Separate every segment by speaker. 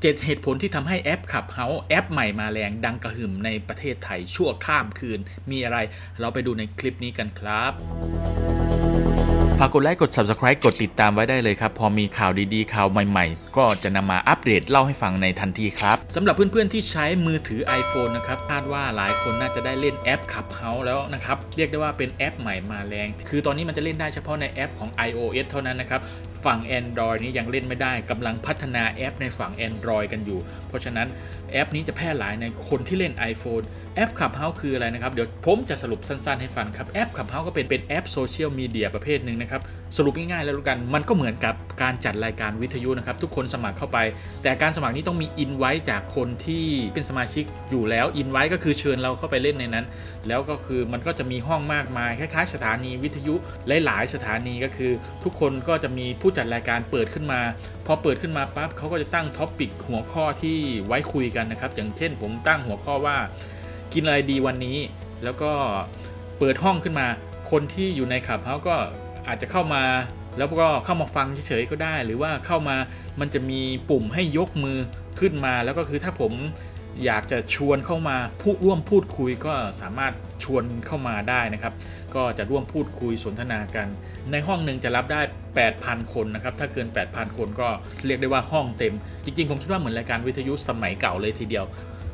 Speaker 1: 7 เหตุผลที่ทำให้แอปขับเฮาแอปใหม่มาแรงดังกระหึ่มในประเทศไทยชั่วข้ามคืน มีอะไร เราไปดูในคลิปนี้กันครับ ฝากกดไลค์กด Subscribe กดติดตามไว้ได้เลยครับ พอมีข่าวดีๆ ข่าวใหม่ๆ ก็จะนำมาอัปเดตเล่าให้ฟังในทันทีครับสำหรับเพื่อนๆที่ใช้มือถือ iPhone นะครับคาดว่าหลายคนน่าจะได้เล่นแอปขับเฮาแล้วนะครับ เรียกได้ว่าเป็นแอปใหม่มาแรง คือตอนนี้มันจะเล่นได้เฉพาะในแอปของ iOS เท่านั้นนะครับฝั่ง Android นี้ยังเล่นไม่ได้กำลังพัฒนาแอปในฝั่ง Android กันอยู่ เพราะฉะนั้นแอปนี้จะแพร่หลายในคนที่เล่น iPhone แอปขับเฮาคืออะไรนะครับ เดี๋ยวผมจะสรุปสั้นๆให้ฟังครับ แอปขับเฮาก็เป็นเป็นแอปโซเชียลมีเดียประเภทหนึ่งนะครับ สรุปง่ายๆแล้วกัน มันก็เหมือนกับการจัดรายการวิทยุนะครับ ทุกคนสมัครเข้าไป แต่การสมัครนี้ต้องมีอินไว้จากคนที่เป็นสมาชิกอยู่แล้วอินไว้ก็คือเชิญเราเข้าไปเล่นในนั้น แล้วก็คือมันก็จะมีห้องมากมายคล้ายๆสถานีวิทยุหลายๆสถานีก็คือ ทุกคนก็จะมีผู้จัดรายการเปิดขึ้นมา พอเปิดขึ้นมาปั๊บเขาก็จะตั้งท็อปปิกหัวข้อที่ไว้คุยกันนะครับอย่างเช่น ผมตั้งหัวข้อว่า กินอะไรดีวันนี้ แล้วก็เปิดห้องขึ้นมา คนที่อยู่ในขับเขาก็อาจจะเข้ามาแล้วก็เข้ามาฟังเฉยๆก็ได้ หรือว่าเข้ามามันจะมีปุ่มให้ยกมือขึ้นมา แล้วก็คือถ้าผมอยากจะชวนเข้ามาพูดร่วมพูดคุยก็สามารถชวนเข้ามาได้นะครับ ก็จะร่วมพูดคุยสนทนากัน ในห้องหนึ่งจะรับได้ 8,000 คนนะครับ ถ้าเกิน 8,000 คนก็เรียกได้ว่าห้องเต็ม จริงๆ ผมคิดว่าเหมือนรายการวิทยุสมัยเก่าเลยทีเดียว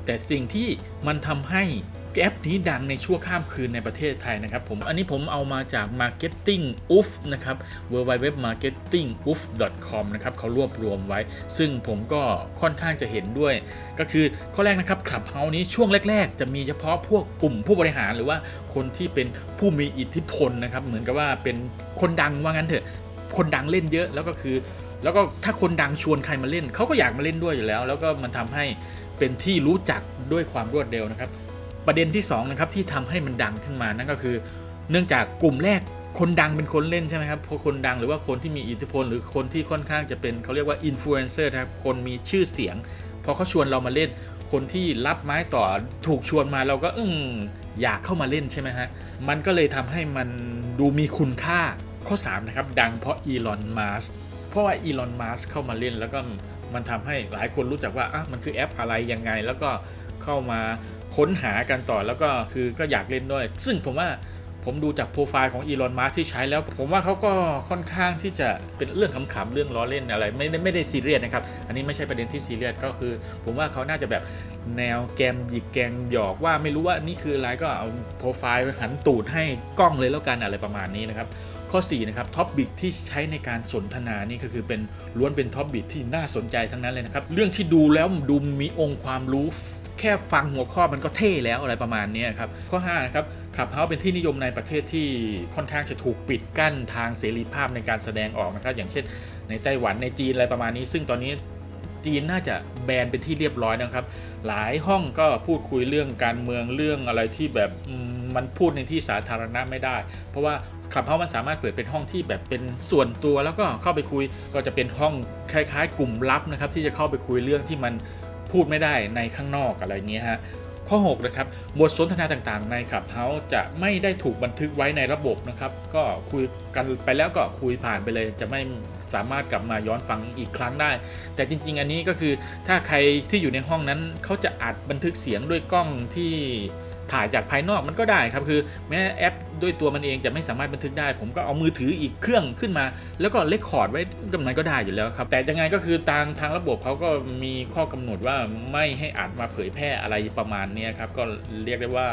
Speaker 1: แต่สิ่งที่มันทำให้แอปนี้ดังในชั่วข้ามคืนในประเทศไทยนะครับผม อันนี้ผมเอามาจาก Marketing u f นะครับ w w w marketing u f com นะครับเขารวบรวมไว้ ซึ่งผมก็ค่อนข้างจะเห็นด้วย ก็คือข้อแรกนะครับขับเฮานี้ช่วงแรก ๆ จะมีเฉพาะพวกกลุ่มผู้บริหารหรือว่าคนที่เป็นผู้มีอิทธิพลนะครับ เหมือนกับว่าเป็นคนดังว่างั้นเถอะ คนดังเล่นเยอะแล้วก็คือ แล้วก็ถ้าคนดังชวนใครมาเล่นเขาก็อยากมาเล่นด้วยอยู่แล้ว แล้วก็มันทำให้เป็นที่รู้จักด้วยความรวดเร็วนะครับ ประเด็นที่2นะครับที่ทำให้มันดังขึ้นมานั่นก็คือ เนื่องจากกลุ่มแรกคนดังเป็นคนเล่นใช่ไหมครับพอคนดังหรือว่าคนที่มีอิทธิพล หรือคนที่ค่อนข้างจะเป็นเขาเรียกว่าอินฟลูเอนเซอร์นะครับคนมีชื่อเสียงพอเขาชวนเรามาเล่น คนที่รับไม้ต่อถูกชวนมาเราก็อืมอยากเข้ามาเล่นใช่ไหมฮะมันก็เลยทำให้มันดูมีคุณค่าข้อ 3 นะครับ ดังเพราะอีลอนมัสเพ ราะว่าอีลอนมัสเข้ามาเล่น แล้วก็มันทำให้หลายคนรู้จักว่าอะมันคือแอปอะไรยังไง แล้วก็เข้ามาค้นหากันต่อแล้วก็คือก็อยากเล่นด้วย ซึ่งผมว่าผมดูจากโปรไฟล์ของอีลอนมัสที่ใช้แล้ว ผมว่าเขาก็ค่อนข้างที่จะเป็นเรื่องขำๆเรื่องล้อเล่นอะไร ไม่ได้ไม่ได้ซีเรียสนะครับ อันนี้ไม่ใช่ประเด็นที่ซีเรียสก็คือ ผมว่าเขาน่าจะแบบแนวแกมหยิกแกงหยอกว่าไม่รู้ว่านี่คืออะไรก็เอาโปรไฟล์หันตูดให้กล้องเลยแล้วกันอะไรประมาณนี้นะครับ ข้อ4นะครับท็อปบิกที่ใช้ในการสนทนานี่ก็คือเป็นล้วนเป็นท็อปบิกที่น่าสนใจทั้งนั้นเลยนะครับ เรื่องที่ดูแล้วดูมีองค์ความรู้แค่ฟังหัวข้อมันก็เท่แล้วอะไรประมาณนี้ครับ ข้อ5นะครับขับเฮาเป็นที่นิยมในประเทศที่ค่อนข้างจะถูกปิดกั้นทางเสรีภาพในการแสดงออกนะครับอย่างเช่น ในไต้หวันในจีนอะไรประมาณนี้ ซึ่งตอนนี้จีนน่าจะแบนเป็นที่เรียบร้อยนะครับ หลายห้องก็พูดคุยเรื่องการเมืองเรื่องอะไรที่แบบมันพูดในที่สาธารณะไม่ได้ เพราะว่า คลับเฮามันสามารถเปิดเป็นห้องที่แบบเป็นส่วนตัวแล้วก็เข้าไปคุยก็จะเป็นห้องคล้ายๆ กลุ่มลับนะครับที่จะเข้าไปคุยเรื่องที่มันพูดไม่ได้ในข้างนอกอะไรเงี้ยฮะข้อ 6 นะครับ บทสนทนาต่างๆ ในขับเฮาจะไม่ได้ถูกบันทึกไว้ในระบบนะครับ ก็คุยกันไปแล้วก็คุยผ่านไปเลย จะไม่สามารถกลับมาย้อนฟังอีกครั้งได้ แต่จริง ๆ อันนี้ก็คือถ้าใครที่อยู่ในห้องนั้นเขาจะอัดบันทึกเสียงด้วยกล้องที่ ถ่ายจากภายนอกมันก็ได้ครับคือแม้แอปด้วยตัวมันเองจะไม่สามารถบันทึกได้ ผมก็เอามือถืออีกเครื่องขึ้นมา แล้วก็เลคคอร์ดไว้มันก็ได้อยู่แล้วครับแต่ยังไงก็คือทางทางระบบเขาก็มีข้อกำหนดว่าไม่ให้อัดมาเผยแพร่อะไรประมาณนี้ครับก็เรียกได้ว่า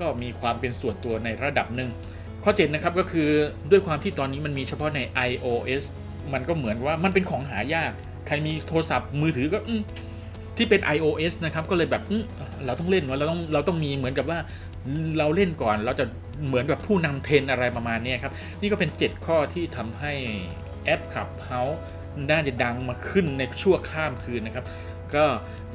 Speaker 1: ก็มีความเป็นส่วนตัวในระดับหนึ่งข้อ7นะครับก็คือด้วยความที่ตอนนี้มันมีเฉพาะใน iOS มันก็เหมือนว่ามันเป็นของหายาก ใครมีโทรศัพท์มือถือก็อื ที่เป็น iOS นะครับก็เลยแบบเราต้องเล่นวะเราต้องเราต้องมีเหมือนกับว่าเราเล่นก่อนเราจะเหมือนแบบผู้นำเทรนอะไรประมาณนี้ครับ นี่ก็เป็น 7 ข้อที่ทำให้แอปขับเฮาน่าจะดังมาขึ้นในชั่วข้ามคืนนะครับ ก็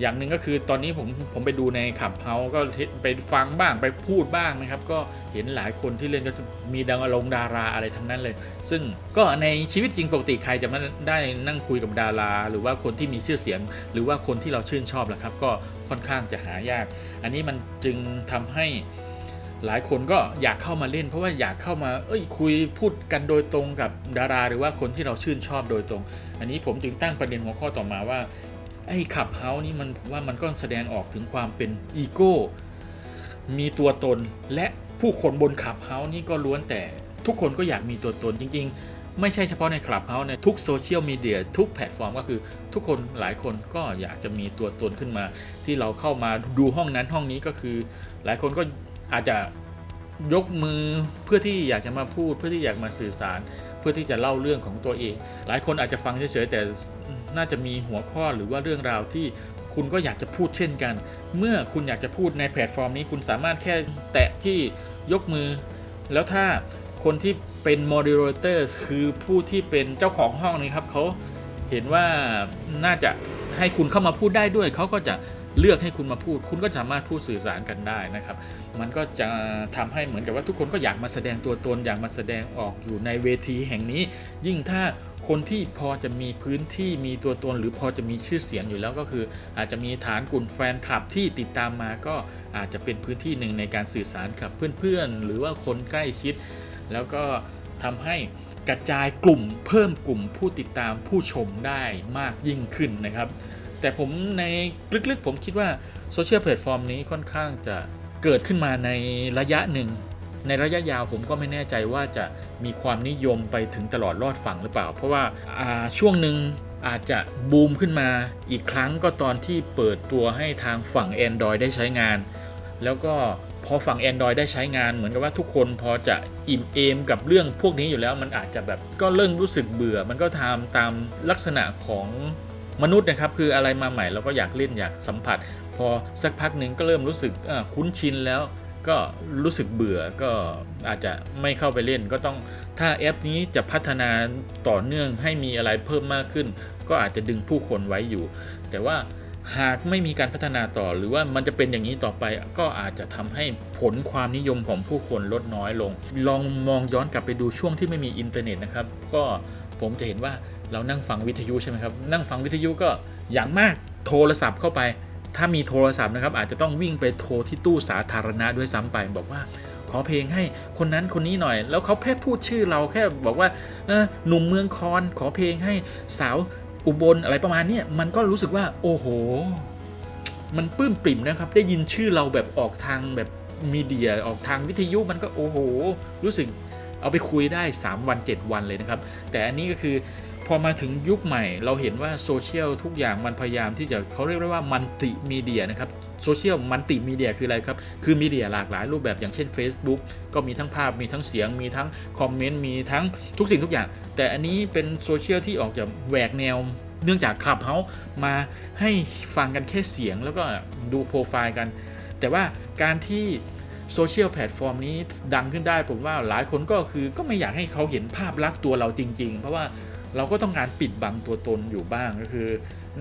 Speaker 1: อย่างหนึ่งก็คือตอนนี้ผมผมไปดูในขับเฮาก็ไปฟังบ้างไปพูดบ้างนะครับ ก็เห็นหลายคนที่เล่นก็มีดังอลงดาราอะไรทั้งนั้นเลย ซึ่งก็ในชีวิตจริงปกติใครจะไม่ได้นั่งคุยกับดารา หรือว่าคนที่มีชื่อเสียง หรือว่าคนที่เราชื่นชอบแหละครับ ก็ค่อนข้างจะหายาก อันนี้มันจึงทำให้หลายคนก็อยากเข้ามาเล่น เพราะว่าอยากเข้ามาเอ้ยคุยพูดกันโดยตรงกับดารา หรือว่าคนที่เราชื่นชอบโดยตรง อันนี้ผมจึงตั้งประเด็นหัวข้อต่อมาว่า ไอ้ขับเฮานี่มันว่ามันก็แสดงออกถึงความเป็นอีโก้ มีตัวตนและผู้คนบนขับเฮานี่ก็ล้วนแต่ทุกคนก็อยากมีตัวตนจริง ๆ ไม่ใช่เฉพาะในคลับเฮาในทุกโซเชียลมีเดียทุกแพลตฟอร์มก็คือทุกคนหลายคนก็อยากจะมีตัวตนขึ้นมา ที่เราเข้ามาดูห้องนั้นห้องนี้ก็คือ หลายคนก็อาจจะยกมือเพื่อที่อยากจะมาพูดเพื่อที่อยากมาสื่อสาร เพื่อที่จะเล่าเรื่องของตัวเอง หลายคนอาจจะฟังเฉยๆแต่ น่าจะมีหัวข้อหรือว่าเรื่องราวที่คุณก็อยากจะพูดเช่นกัน เมื่อคุณอยากจะพูดในแพลตฟอร์มนี้ คุณสามารถแค่แตะที่ยกมือ แล้วถ้าคนที่เป็นโมเดเลเตอร์คือผู้ที่เป็นเจ้าของห้องนี้ครับเขาเห็นว่าน่าจะให้คุณเข้ามาพูดได้ด้วย เขาก็จะเลือกให้คุณมาพูด คุณก็สามารถพูดสื่อสารกันได้นะครับ มันก็จะทำให้เหมือนกับว่าทุกคนก็อยากมาแสดงตัวตนอยากมาแสดงออกอยู่ในเวทีแห่งนี้ ยิ่งถ้า คนที่พอจะมีพื้นที่มีตัวตน หรือพอจะมีชื่อเสียงอยู่แล้วก็คือ อาจจะมีฐานกลุ่มแฟนคลับที่ติดตามมาก็อาจจะเป็นพื้นที่หนึ่งในการสื่อสารกับเพื่อนๆ หรือว่าคนใกล้ชิด แล้วก็ทำให้กระจายกลุ่มเพิ่มกลุ่มผู้ติดตามผู้ชมได้มากยิ่งขึ้นนะครับ แต่ผมในลึกๆผมคิดว่าโซเชียลแพลตฟอร์มนี้ค่อนข้างจะเกิดขึ้นมาในระยะหนึ่ง ในระยะยาวผมก็ไม่แน่ใจว่าจะมีความนิยมไปถึงตลอดรอดฝั่งหรือเปล่า เพราะว่าาช่วงหนึ่งอาจจะบูมขึ้นมาอีกครั้งก็ตอนที่เปิดตัวให้ทางฝั่ง Android ได้ใช้งาน แล้วก็พอฝั่ง Android ได้ใช้งานเหมือนกับว่าทุกคนพอจะอิ่มเอมกับเรื่องพวกนี้อยู่แล้วมันอาจจะแบบก็เริ่มรู้สึกเบื่อ มันก็ทำตามลักษณะของมนุษย์นะครับ คืออะไรมาใหม่เราก็อยากเล่นอยากสัมผัส พอสักพักหนึ่งก็เริ่มรู้สึกคุ้นชินแล้ว ก็รู้สึกเบื่อก็อาจจะไม่เข้าไปเล่น ก็ต้องถ้าแอปนี้จะพัฒนาต่อเนื่องให้มีอะไรเพิ่มมากขึ้น ก็อาจจะดึงผู้คนไว้อยู่ แต่ว่าหากไม่มีการพัฒนาต่อหรือว่ามันจะเป็นอย่างนี้ต่อไปก็อาจจะทำให้ผลความนิยมของผู้คนลดน้อยลง ลองมองย้อนกลับไปดูช่วงที่ไม่มีอินเทอร์เน็ตนะครับ ก็ผมจะเห็นว่าเรานั่งฟังวิทยุใช่ไหมครับ นั่งฟังวิทยุก็อย่างมากโทรศัพท์เข้าไป ถ้ามีโทรศัพท์นะครับอาจจะต้องวิ่งไปโทรที่ตู้สาธารณะด้วยซ้ำไป บอกว่าขอเพลงให้คนนั้นคนนี้หน่อย แล้วเขาแค่พูดชื่อเราแค่บอกว่าหนุ่มเมืองคอนขอเพลงให้สาวอุบลอะไรประมาณนี้มันก็รู้สึกว่า โอ้โห มันปื้มปริ่มนะครับ ได้ยินชื่อเราแบบออกทางแบบมีเดียออกทางวิทยุมันก็โอ้โห รู้สึกเอาไปคุยได้ 3 วัน 7 วันเลยนะครับ แต่อันนี้ก็คือ พอมาถึงยุคใหม่ เราเห็นว่าโซเชียลทุกอย่างมันพยายามที่จะเขาเรียกได้ว่ามันติมีเดียนะครับโซเชียลมันติมีเดียคืออะไรครับ คือมีเดียหลากหลายรูปแบบอย่างเช่น Facebook ก็มีทั้งภาพมีทั้งเสียง มีทั้งคอมเมนต์มีทั้งทุกสิ่งทุกอย่าง แต่อันนี้เป็นโซเชียลที่ออกจากแหวกแนวเนื่องจากคลับเฮามาให้ฟังกันแค่เสียงแล้วก็ดูโปรไฟล์กัน แต่ว่าการที่โซเชียลแพลตฟอร์มนี้ดังขึ้นได้ผมว่าหลายคนก็คือก็ไม่อยากให้เขาเห็นภาพลักษณ์ตัวเราจริง ๆ เพราะว่า เราก็ต้องการปิดบังตัวตนอยู่บ้างก็คือ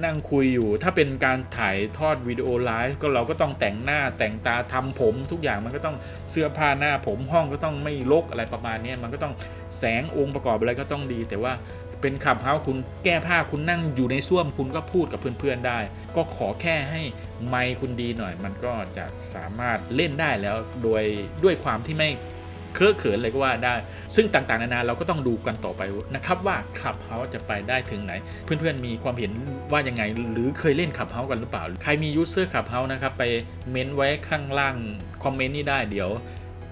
Speaker 1: นั่งคุยอยู่ถ้าเป็นการถ่ายทอดวิดีโอไลฟ์ก็เราก็ต้องแต่งหน้าแต่งตาทำผม ทุกอย่างมันก็ต้องเสื้อผ้าหน้าผมห้องก็ต้องไม่รกอะไรประมาณนี้มันก็ต้องแสงองค์ประกอบอะไรก็ต้องดี แต่ว่าเป็นขับเฮาคุณแก้ผ้าคุณนั่งอยู่ในส้วมคุณก็พูดกับเพื่อนๆได้ ก็ขอแค่ให้ไมค์คุณดีหน่อย มันก็จะสามารถเล่นได้แล้วโดยด้วยความที่ไม่ เคอะเขินเลยก็ว่าได้ ซึ่งต่างๆ นานาเราก็ต้องดูกันต่อไปนะครับว่าขับเฮาจะไปได้ถึงไหน เพื่อนๆมีความเห็นว่ายังไง หรือเคยเล่นขับเฮากันหรือเปล่า ใครมียูเซอร์ขับเฮานะครับไปเม้นไว้ข้างล่างคอมเมนต์นี่ได้เดี๋ยว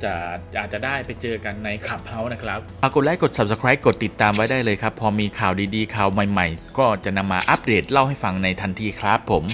Speaker 1: จะอาจจะได้ไปเจอกันในขับเฮาส์นะครับฝากกดไลค์กด Subscribe กดติดตามไว้ได้เลยครับ พอมีข่าวดีๆ ข่าวใหม่ๆ ก็จะนำมาอัปเดตเล่าให้ฟังในทันทีครับผม